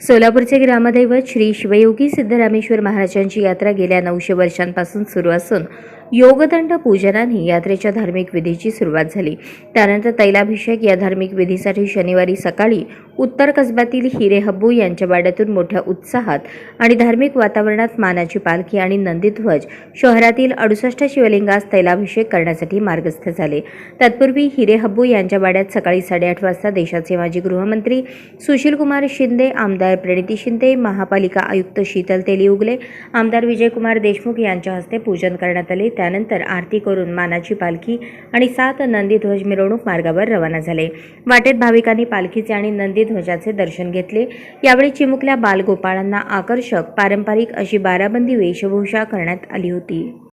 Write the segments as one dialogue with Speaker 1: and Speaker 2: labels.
Speaker 1: सोलापूरचे ग्रामदैवत श्री शिवयोगी सिद्धरामेश्वर महाराजांची यात्रा गेल्या नऊशे वर्षांपासून सुरू असून योगदंड पूजनाने यात्रेच्या धार्मिक विधीची सुरुवात झाली. त्यानंतर तैलाभिषेक या धार्मिक विधीसाठी शनिवारी सकाळी उत्तर कसब्यातील हिरे हब्बू यांच्या वाड्यातून मोठ्या उत्साहात आणि धार्मिक वातावरणात मानाची पालखी आणि नंदीध्वज शहरातील अडुसष्ट शिवलिंगास तैलाभिषेक करण्यासाठी मार्गस्थ झाले. तत्पूर्वी हिरे हब्बू यांच्या वाड्यात सकाळी साडेआठ वाजता देशाचे माजी गृहमंत्री सुशीलकुमार शिंदे आमदार प्रणिती शिंदे महापालिका आयुक्त शीतल तेलिउगले आमदार विजयकुमार देशमुख यांच्या हस्ते पूजन करण्यात आले. त्यानंतर आरती करून मानाची पालखी आणि सात नंदीध्वज मिरवणूक मार्गावर रवाना झाले. वाटेत भाविकांनी पालखीचे आणि नंदीध्वजाचे दर्शन घेतले. यावेळी चिमुकल्या बालगोपाळांना आकर्षक पारंपरिक अशी बाराबंदी वेशभूषा करण्यात आली होती.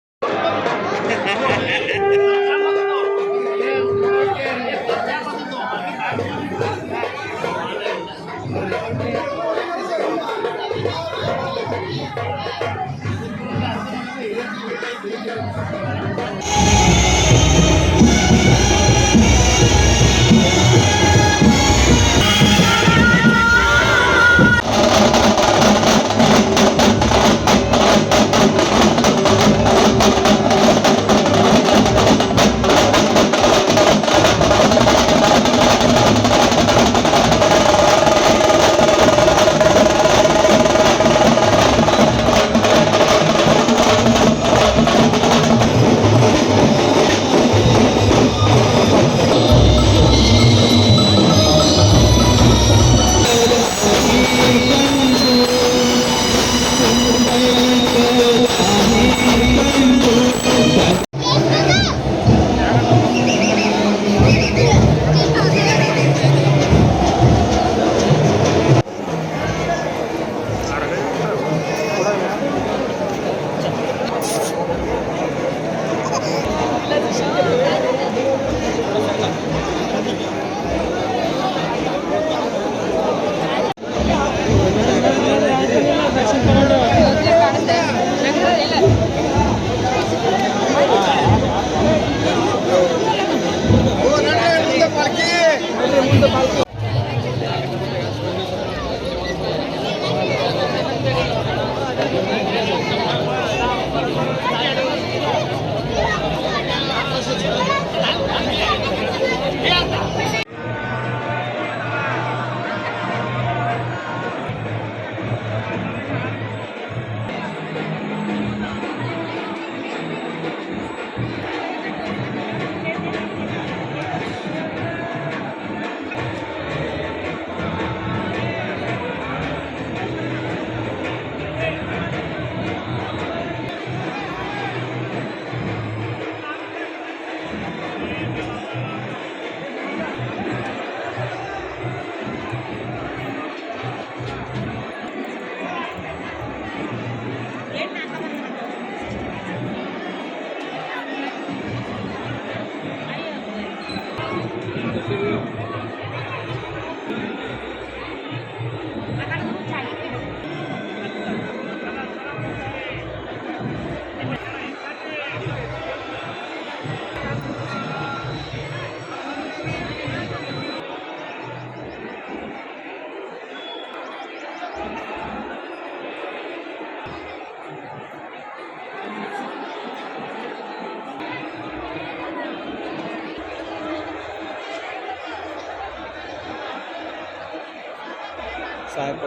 Speaker 2: साहेब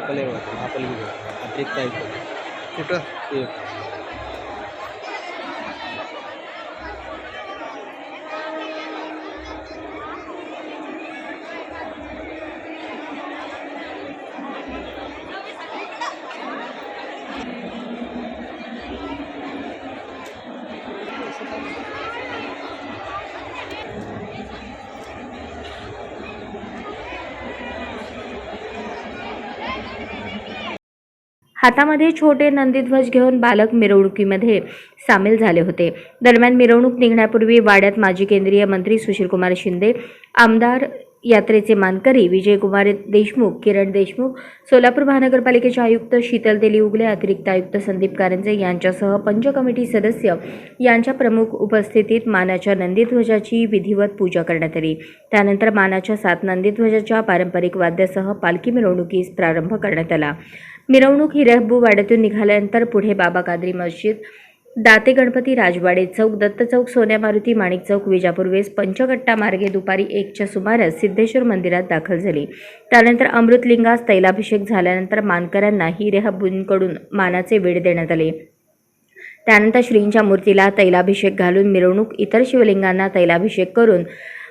Speaker 2: आपण घेऊ. अतिरिक्त ऐकतो
Speaker 3: कुठं?
Speaker 2: ते
Speaker 1: हातामध्ये छोटे नंदीध्वज घेऊन बालक मिरवणुकीमध्ये सामील झाले होते. दरम्यान मिरवणूक निघण्यापूर्वी वाड्यात माजी केंद्रीय मंत्री सुशीलकुमार शिंदे आमदार यात्रेचे मानकरी विजयकुमार देशमुख किरण देशमुख सोलापूर महानगरपालिकेचे आयुक्त शीतल देली उगले अतिरिक्त आयुक्त संदीप कारंजे यांच्यासह पंच कमिटी सदस्य यांच्या प्रमुख उपस्थितीत मानाच्या नंदीध्वजाची विधिवत पूजा करण्यात आली. त्यानंतर मानाच्या सात नंदीध्वजाच्या पारंपरिक वाद्यासह पालखी मिरवणुकीस प्रारंभ करण्यात आला. मिरवणूक हिरेहब्बू वाड्यातून निघाल्यानंतर पुढे बाबा कादरी मस्जिद दाते गणपती राजवाडे चौक दत्त चौक सोन्या मारुती माणिक चौक विजापूर वेस पंचगट्टा मार्गे दुपारी एकच्या सुमारास सिद्धेश्वर मंदिरात दाखल झाली. त्यानंतर अमृतलिंगास तैलाभिषेक झाल्यानंतर मानकऱ्यांना हिरेहबूंकडून मानाचे वेळ देण्यात आले. त्यानंतर श्रींच्या मूर्तीला तैलाभिषेक घालून मिरवणूक इतर शिवलिंगांना तैलाभिषेक करून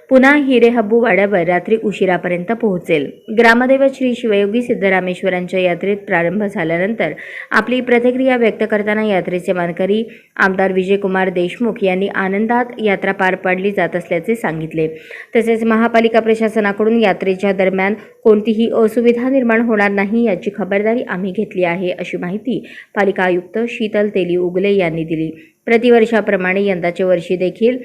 Speaker 1: पुन्हा हिरेहब्बू वाड्यावर रात्री उशिरापर्यंत पोहोचेल. ग्रामदैवत श्री शिवयोगी सिद्धरामेश्वरांच्या यात्रेत प्रारंभ झाल्यानंतर आपली प्रतिक्रिया व्यक्त करताना यात्रेचे मानकरी आमदार विजयकुमार देशमुख यांनी आनंदात यात्रा पार पाडली जात असल्याचे सांगितले. तसेच महापालिका प्रशासनाकडून यात्रेच्या दरम्यान कोणतीही असुविधा निर्माण होणार नाही याची खबरदारी आम्ही घेतली आहे अशी माहिती पालिका आयुक्त शीतल तेली उगले यांनी दिली. प्रतिवर्षाप्रमाणे यंदाचे वर्षी देखील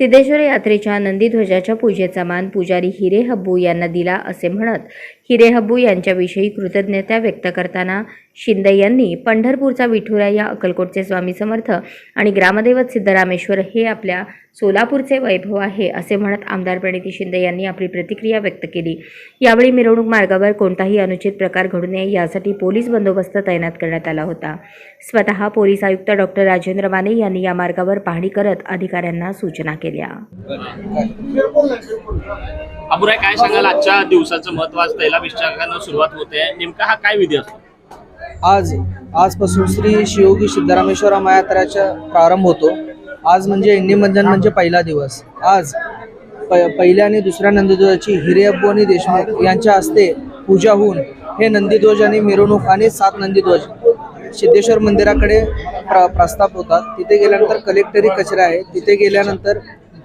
Speaker 1: सिद्धेश्वर यात्रेच्या नंदीध्वजाच्या पूजेचा मान पुजारी हिरे हब्बू यांना दिला असे म्हणत हिरे हब्बू यांच्याविषयी कृतज्ञता व्यक्त करताना शिंदे यांनी पंढरपूरचा विठुरा या अक्कलकोटचे स्वामी समर्थ आणि ग्रामदैवत सिद्धरामेश्वर हे आपल्या सोलापूरचे वैभव आहे असे म्हणत आमदार प्रणिती शिंदे यांनी आपली प्रतिक्रिया व्यक्त केली. यावेळी मिरवणूक मार्गावर कोणताही अनुचित प्रकार घडू नये यासाठी पोलीस बंदोबस्त तैनात करण्यात आला होता. स्वतः पोलीस आयुक्त डॉक्टर राजेंद्र माने यांनी या मार्गावर पाहणी करत अधिकाऱ्यांना सूचना केल्या.
Speaker 3: अबुराय काय सांगाल? आजच्या दिवसाचं महत्त्व आज सुरुवात होते. नेमका हा काय विधी असतो?
Speaker 2: आज आजपासून श्री शिवगी सिद्धरामेश्वर यात्राचा प्रारंभ होतो. आज म्हणजे इंडिमंजन म्हणजे पहिला दिवस. आज प पहिल्या आणि दुसऱ्या नंदीध्वजाची हिरेअब्बू आणि देशमुख यांच्या हस्ते पूजा होऊन हे नंदीध्वज आणि मिरवणूक आणि सात नंदीध्वज सिद्धेश्वर मंदिराकडे प्र प्रस्ताप होतात. तिथे गेल्यानंतर कलेक्टरी कचरा आहे. तिथे गेल्यानंतर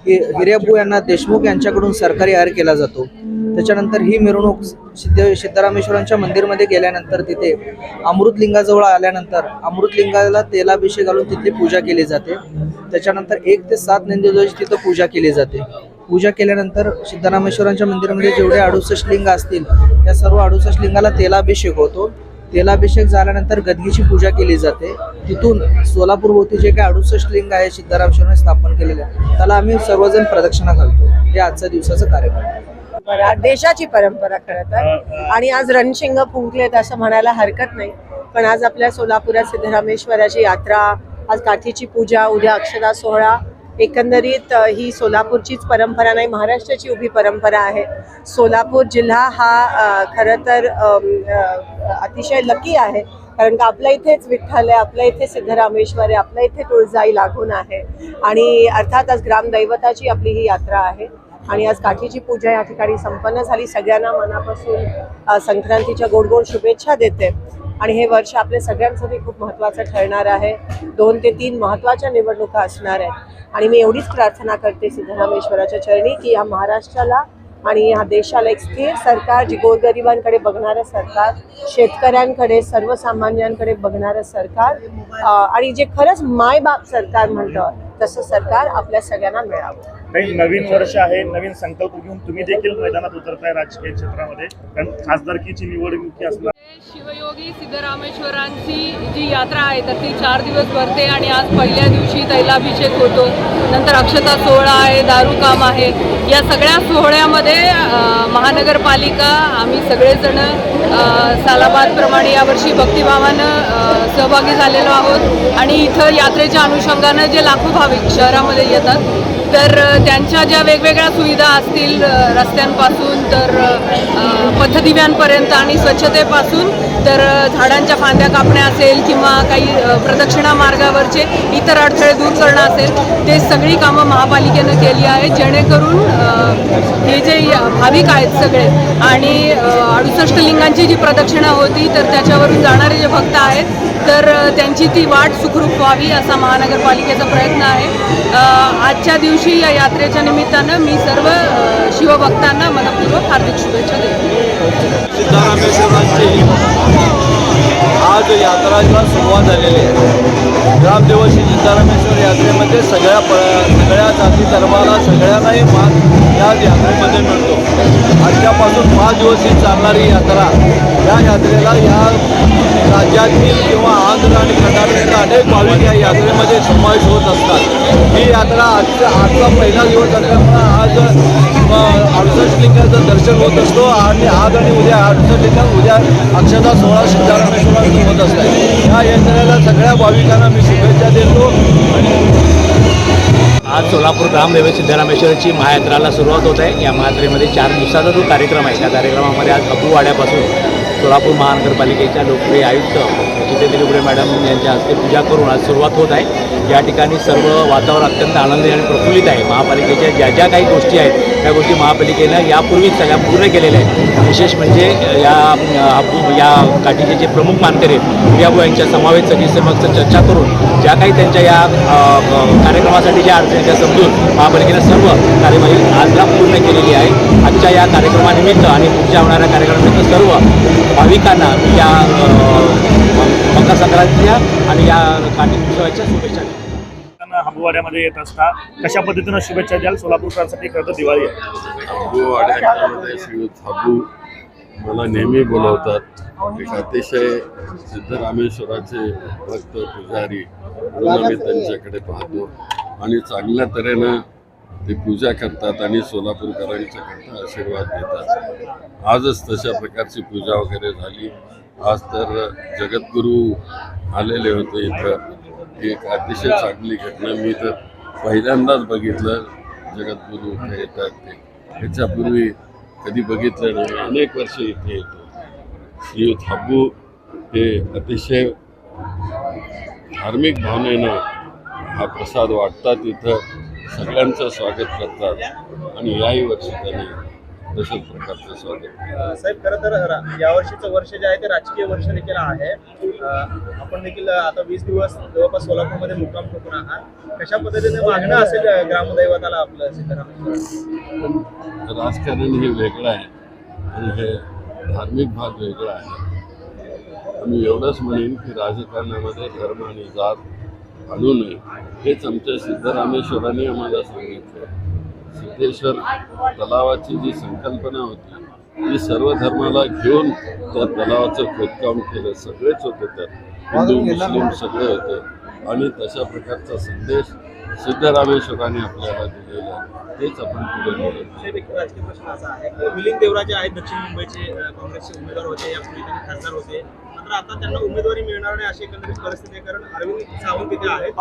Speaker 2: हि हिरेबू यांना देशमुख यांच्याकडून सरकारी हार केला जातो. त्याच्यानंतर ही मिरवणूक सिद्ध सिद्धरामेश्वरांच्या मंदिरमध्ये गेल्यानंतर तिथे अमृतलिंगाजवळ आल्यानंतर अमृतलिंगाला तेलाभिषेक घालून तिथली पूजा केली जाते. त्याच्यानंतर एक ते सात नंदीध्वज तिथं पूजा केली जाते. पूजा केल्यानंतर सिद्धरामेश्वरांच्या मंदिरामध्ये जेवढे अडुसष्ट लिंग असतील त्या सर्व अडुसष्ट लिंगाला तेलाभिषेक होतो. तेलाभिषेक झाल्यानंतर गदगीची पूजा केली जाते. तिथून सोलापूर भोवती जे काही अडुसष्ट लिंग आहे सिद्धरामेश्वरांनी स्थापन केलेले आहे त्याला आम्ही सर्वजण प्रदक्षिणा घालतो. हे आजच्या दिवसाचं कार्यक्रम आहे.
Speaker 4: देशाची परंपरा खरं तर. आणि आज रणशिंग फुंकलेत असं म्हणायला हरकत नाही. पण आज आपल्या सोलापुरात सिद्धरामेश्वराची यात्रा आज काठीची पूजा उद्या अक्षरा सोहळा एकंदरीत ही सोलापूरचीच परंपरा नाही महाराष्ट्राची उभी परंपरा आहे. सोलापूर जिल्हा हा खरं तर अतिशय लकी आहे. कारण का आपल्या इथेच विठ्ठल आहे आपल्या इथे सिद्धरामेश्वर आहे आपल्या इथे तुळजाई लागून आहे. आणि अर्थातच ग्रामदैवताची आपली ही यात्रा आहे. आणि आज काठीची पूजा या ठिकाणी संपन्न झाली. सगळ्यांना मनापासून संक्रांतीच्या गोड गोड शुभेच्छा देते. आणि हे वर्ष आपल्या सगळ्यांसाठी खूप महत्त्वाचं ठरणार आहे. दोन ते तीन महत्त्वाच्या निवडणुका असणार आहेत. आणि मी एवढीच प्रार्थना करते सिद्धरामेश्वराच्या चरणी की या महाराष्ट्राला आणि ह्या देशाला एक स्थिर सरकार जी गोरगरिबांकडे बघणारं सरकार शेतकऱ्यांकडे सर्वसामान्यांकडे बघणारं सरकार आणि जे खरंच मायबाप सरकार म्हणतं तसं सरकार आपल्या सगळ्यांना मिळावं.
Speaker 5: काही नवीन वर्ष आहे नवीन संकल्प घेऊन तुम्ही देखील मैदानात उतरताय राजकीय क्षेत्रामध्ये. कारण खासदारकीची निवडणुकी असणार.
Speaker 6: शिवयोगी सिद्धरामेश्वरांची जी यात्रा आहे तर ती चार दिवस भरते आणि आज पहिल्या दिवशी तैलाभिषेक होतो. नंतर अक्षता सोहळा आहे दारूकाम आहे. या सगळ्या सोहळ्यामध्ये महानगरपालिका आम्ही सगळेजण सालाबादप्रमाणे यावर्षी भक्तिभावानं सहभागी झालेलो आहोत. आणि इथं यात्रेच्या अनुषंगानं जे लाखो भाविक शहरामध्ये येतात तर त्यांच्या ज्या वेगवेगळ्या सुविधा असतील रस्त्यांपासून तर पथदिव्यांपर्यंत आणि स्वच्छतेपासून तर झाडांच्या फांद्या कापण्या असेल किंवा काही प्रदक्षिणा मार्गावरचे इतर अडथळे दूर करणं असेल ते सगळी कामं महापालिकेनं केली आहेत जेणेकरून हे जे भाविक आहेत सगळे आणि अडुसष्ट लिंगांची जी प्रदक्षिणा होती तर त्याच्यावरून जाणारे जे भक्त आहेत तर त्यांची ती वाट सुखरूप व्हावी असा महानगरपालिकेचा प्रयत्न आहे. आजच्या दिवशी या यात्रेच्या निमित्तानं मी सर्व शिवभक्तांना मनपूर्वक हार्दिक शुभेच्छा देतो.
Speaker 7: सिद्धरामेश्वरांची आज यात्राला सुरुवात झालेली आहे. ग्रामदेवशी सिद्धारामेश्वर यात्रेमध्ये सगळ्या प सगळ्या जाती धर्माला सगळ्यांनाही मान या यात्रेमध्ये मिळतो. आजच्यापासून पाच दिवस ही चालणारी यात्रा या यात्रेला या राज्यातील किंवा आंध्र आणि कर्नाटकातील अनेक भाविक या यात्रेमध्ये समावेश होत असतात. ही यात्रा आजचा आजचा पहिला दिवस असल्यामुळे आज अ, अडुसष्ट लिंगाचं दर्शन होत असतो आणि आज आणि उद्या अडुसष्ट लिंगात उद्या अक्षता सोळा सिद्धारामेश्वरांचं होत असतात या यात्रेला सगळ्या भाविकांना मी शुभेच्छा देतो
Speaker 8: आज सोलापूर ग्रामदेवी सिद्धरामेश्वरची महायात्राला सुरुवात होत आहे. या महायात्रेमध्ये चार दिवसाचा जो कार्यक्रम आहे त्या कार्यक्रमामध्ये आज अबूवाड्यापासून सोलापूर महानगरपालिकेच्या लोकप्रिय आयुक्त जितेंद्र दिलुगडे मॅडम यांच्या हस्ते पूजा करून आज सुरुवात होत आहे. या ठिकाणी सर्व वातावरण अत्यंत आनंदी आणि प्रफुल्लित आहे. महापालिकेच्या ज्या ज्या काही गोष्टी आहेत त्या गोष्टी महापालिकेनं यापूर्वीच सगळ्या पूर्ण केलेल्या आहेत. विशेष म्हणजे या या काठीचे जे प्रमुख मानकरी आहेत प्रियाबू यांच्या समावेश सदस्यमक्त चर्चा करून ज्या काही त्यांच्या या कार्यक्रमासाठी ज्या अडचणी त्या समजून महापालिकेनं सर्व कार्यवाही आजला पूर्ण केलेली आहे. आजच्या या कार्यक्रमानिमित्त आणि पुढच्या होणाऱ्या कार्यक्रमानिमित्त सर्व भाविकांना या मकर संक्रांतीच्या आणि या काठी उत्सवाच्या शुभेच्छा
Speaker 5: हबुवाड्यामध्ये येत असता कशा पद्धतीनं शुभेच्छा द्याल? सोलापूरकरांसाठी खरं तर दिवाळी आहे.
Speaker 9: हाबू मला नेहमी बोलवतात. एक अतिशय सिद्धरामेश्वराचे भक्त पुजारी म्हणून आम्ही त्यांच्याकडे पाहतो. आणि चांगल्या तऱ्हेनं ते पूजा करतात आणि सोलापूरकरांच्या करता आशीर्वाद देतात. आजच तशा प्रकारची पूजा वगैरे झाली. आज तर जगद्गुरू आलेले होते इथं. एक अतिशय चांगली घटना. मी तर पहिल्यांदाच बघितलं. जगद्गुरू इथे येतात ते. ह्याच्यापूर्वी कधी बघितलं नाही. अनेक वर्ष इथे येतो. श्री थाबू हे अतिशय धार्मिक भावनेनं हा प्रसाद वाटतात इथं. सगळ्यांचं स्वागत करतात आणि याही वर्षी त्यांनी तशाच प्रकारचं स्वागत.
Speaker 10: साहेब खरं तर यावर्षीचं वर्ष जे आहे ते राजकीय वर्ष देखील आहे. आपण देखील आता वीस दिवस जवळपास सोलापूरमध्ये मुक्काम ठोकून आहात. कशा पद्धतीने मागणं असेल ग्रामदैवताला आपलं सिद्धरामेश्वर
Speaker 9: राजकारण हे वेगळं आहे आणि हे धार्मिक भाग वेगळा आहे. आम्ही एवढंच म्हणेन की राजकारणामध्ये धर्म आणि जात आणू नये. हेच आमच्या सिद्धरामेश्वरांनी आम्हाला सांगितलं. सिद्धेश्वर तलावाची जी संकल्पना होती ती सर्व धर्माला घेऊन त्या तलावाचं खोदकाम केलं. सगळेच होते त्यात. हिंदू मुस्लिम सगळे होते. आणि तशा प्रकारचा संदेश सिद्धरामेश्वरांनी आपल्याला दिलेला. तेच आपण पुढे
Speaker 10: मिलिंद देवराजे आहेत दक्षिण मुंबईचे काँग्रेसचे उमेदवार होते. त्यांनी खासदार होते. मात्र आता त्यांना उमेदवारी मिळणार नाही अशी एकंदरीत परिस्थिती आहे. कारण अरविंद सावंत तिथे आहेत.